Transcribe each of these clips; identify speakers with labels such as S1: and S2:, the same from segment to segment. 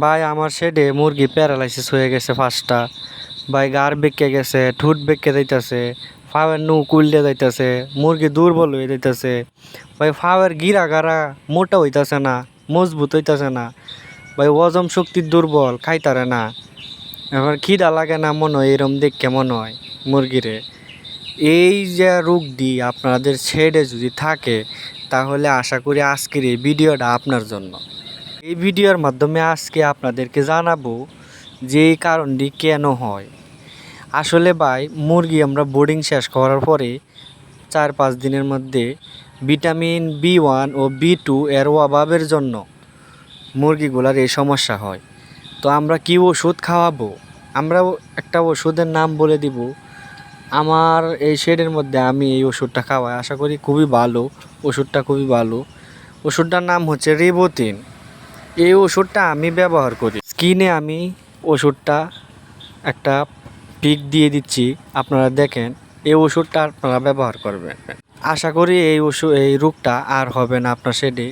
S1: ভাই, আমার শেডে মুরগি প্যারালাইসিস হয়ে গেছে ফার্স্টটা ভাই গার বেঁকে গেছে, ঠুট বেঁকে যাইতাছে, ফাওয়ার নু কুললে যাইতাছে, মুরগি দুর্বল হয়ে যাইতাছে। ভাই, ফাওয়ার গিরা গারা মোটা হইতাছে না, মজবুত হইতাছে না। ভাই, হজম শক্তি দুর্বল, খাইতারে না। এবার খিদা লাগে না মনে হয়, এরম দেখে মনে হয় মুরগিরে। এই যে রোগটি আপনাদের ছেড়ে যদি থাকে, তাহলে আশা করি আজকের এই ভিডিওটা আপনার জন্য। এই ভিডিওর মাধ্যমে আজকে আপনাদেরকে জানাব যে এই কারণটি কেন হয়। আসলে ভাই, মুরগি আমরা বোর্ডিং শেষ করার পরে চার পাঁচ দিনের মধ্যে ভিটামিন বি ওয়ান ও বি টু এর অভাবের জন্য মুরগিগুলার এই সমস্যা হয়। তো আমরা কি ওষুধ খাওয়াবো? আমরা একটা ওষুধের নাম বলে দিব। আমার এই শেডের মধ্যে আমি এই ওষুধটা খাওয়াই। আশা করি খুবই ভালো, ওষুধটা খুবই ভালো। ওষুধটার নাম হচ্ছে রিবোতিন এই ওষুধটা আমি ব্যবহার করি। স্কিনে আমি ওষুধটা একটা পিক দিয়ে দিচ্ছি, আপনারা দেখেন, এই ওষুধটা আপনারা ব্যবহার করবেন। আশা করি এই ওষুধ এই রোগটা আর হবে না আপনার শেডে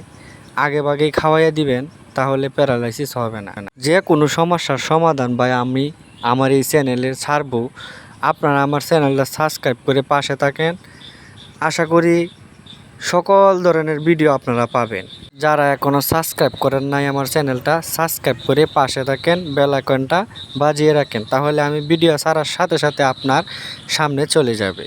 S1: আগে ভাগেই খাওয়াইয়া দিবেন, তাহলে প্যারালাইসিস হবে না। যে কোনো সমস্যার সমাধান ভাই আমি আমার এই চ্যানেলে ছাড়বো। আপনারা আমার চ্যানেলটা সাবস্ক্রাইব করে পাশে থাকেন। আশা করি সকল ধরনের ভিডিও আপনারা পাবেন। যারা এখনও সাবস্ক্রাইব করেন নাই আমার চ্যানেলটা সাবস্ক্রাইব করে পাশে থাকেন বেল আইকনটা বাজিয়ে রাখেন, তাহলে আমি ভিডিও ছাড়ার সাথে সাথে আপনার সামনে চলে যাবে।